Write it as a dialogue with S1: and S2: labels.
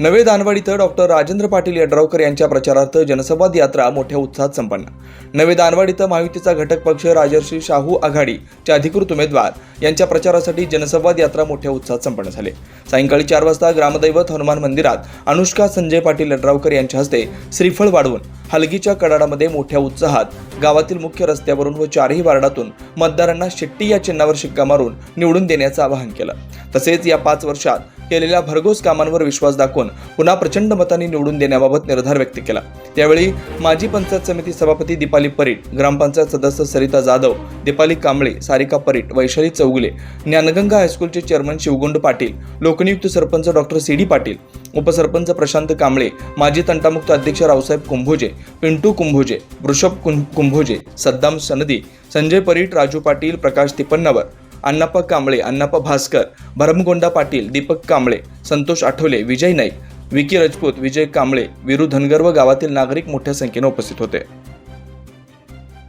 S1: नवे दानवाड इथं डॉक्टर राजेंद्र पाटील यड्रावकर यांच्या प्रचारार्थ जनसंवाद यात्रा मोठ्या उत्साहात संपन्न. नवे दानवाड इथं महायुतीचा घटक पक्ष राजर्षी शाहू आघाडीचे अधिकृत उमेदवार यांच्या प्रचारासाठी जनसंवाद यात्रा मोठ्या उत्साहात संपन्न झाले. सायंकाळी चार वाजता ग्रामदैवत हनुमान मंदिरात अनुष्का संजय पाटील यड्रावकर यांच्या हस्ते श्रीफळ वाढवून हलगीच्या कडाडामध्ये मोठ्या उत्साहात गावातील मुख्य रस्त्यावरून व चारही वार्डातून मतदारांना शेट्टी या चिन्हावर शिक्का मारून निवडून देण्याचं आवाहन केलं. तसेच या पाच वर्षात केलेल्या भरघोस कामांवर विश्वास दाखवून पुन्हा प्रचंड मतांनी निवडून देण्याबाबत निर्धार व्यक्त केला. त्यावेळी माजी पंचायत समिती सभापती दीपाली परीट ग्रामपंचायत सदस्य सरिता जाधव दीपाली कांबळे सारिका परीट वैशाली चौगुले ज्ञानगंगा हायस्कूलचे chairman Shivgund Patil लोकनियुक्त sarpanch doctor C D Patil उपसरपंच प्रशांत कांबळे माजी तंटामुक्त अध्यक्ष रावसाहेब कुंभोजे पिंटू कुंभोजे वृषभ कुं- कुंभोजे सद्दाम सनदी संजय परीट राजू पाटील प्रकाश तिपन्नावर अण्णाप्पा कांबळे अण्णाप्पा भास्कर भरमगोंडा पाटील दीपक कांबळे संतोष आठवले विजय नाईक विकी राजपूत विजय कांबळे विरू धनगर व गावातील नागरिक मोठ्या संख्येने उपस्थित होते